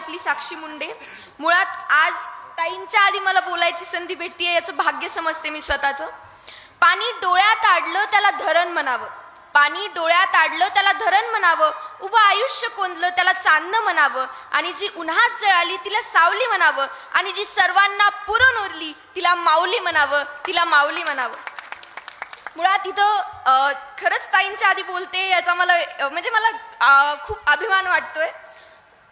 आपली साक्षी मुंडे. मुळात आज ताईंच्या आधी मला बोलायची संधी भेटतीये याचं भाग्य समजते मी स्वतःचं. पाणी डोळ्यात आडलं त्याला धरण म्हणावं. पाणी डोळ्यात आडलं त्याला धरण म्हणावं. उभं आयुष्य कोंदलं त्याला चांदणं म्हणावं. आणि जी उन्हात जळाली तिला सावली म्हणावं. आणि जी सर्वांना पुरून उरली तिला माऊली म्हणावं. तिला माऊली म्हणावं. मुळात इथं खरंच ताईंच्या आधी बोलते याचा मला म्हणजे मला खूप अभिमान वाटतोय.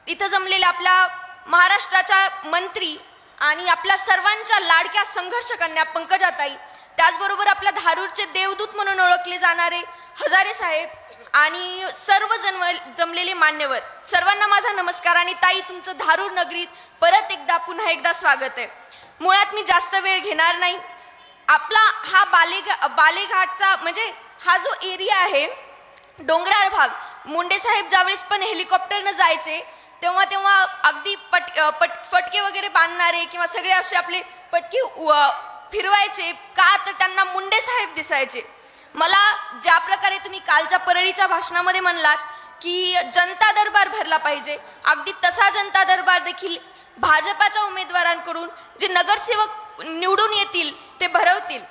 इथं जमलेल्या आपल्या महाराष्ट्राच्या मंत्री आणि आपल्या सर्वांच्या लाडक्या संघर्ष कन्या पंकजाताई त्याचबरोबर आपल्या धारूरचे देवदूत म्हणून ओळखले जाणारे हजारे साहेब आणि सर्व जन्म जमलेले मान्यवर. सर्वांना माझा नमस्कार आणि ताई तुमचं धारूर नगरीत परत एकदा पुन्हा एकदा स्वागत आहे. मुळात मी जास्त वेळ घेणार नाही. आपला हा बालेघा बालेघाटचा म्हणजे हा जो एरिया आहे डोंगराळ भाग मुंडे साहेब ज्यावेळेस पण हेलिकॉप्टरनं जायचे तेव्हा तेव्हा अगदी पट पट फटके वगैरे बांधणारे किंवा सगळे असे आपले पटके फिरवायचे का तर त्यांना मुंडे साहेब दिसायचे. मला ज्या प्रकारे तुम्ही कालच्या परळीच्या भाषणामध्ये म्हणलात की जनता दरबार भरला पाहिजे. अगदी तसा जनता दरबार देखील भाजपाच्या उमेदवारांकडून जे नगरसेवक निवडून येतील ते भरवतील.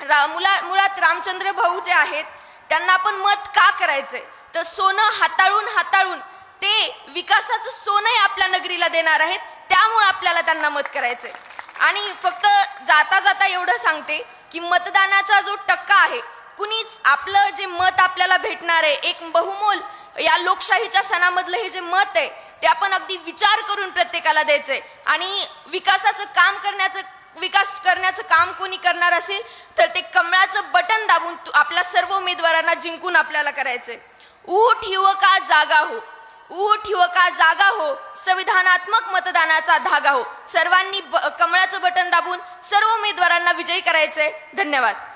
रा मुला मुळात रामचंद्र भाऊ जे आहेत त्यांना आपण मत का करायचंय? तर सोनं हाताळून हाताळून ते विकासाचं सोनही आपल्या नगरीला देणार आहेत. त्यामुळे आपल्याला त्यांना मत करायचंय. आणि फक्त जाता जाता एवढं सांगते की मतदानाचा जो टक्का आहे कुणीच आपलं जे मत आपल्याला भेटणार आहे एक बहुमोल या लोकशाहीच्या सणामधलं हे जे मत आहे ते आपण अगदी विचार करून प्रत्येकाला द्यायचंय. आणि विकासाचं काम करण्याचं विकास करण्याचं काम कोणी करणार असेल तर ते कमळाचं बटन दाबून आपल्या सर्व उमेदवारांना जिंकून आपल्याला करायचंय. ऊठ युवका जागा हो. ऊठ युवका जागा हो संविधानात्मक मतदानाचा धागा हो. सर्वांनी ब- कमळाचं बटन दाबून सर्व उमेदवारांना विजयी करायचंय. धन्यवाद.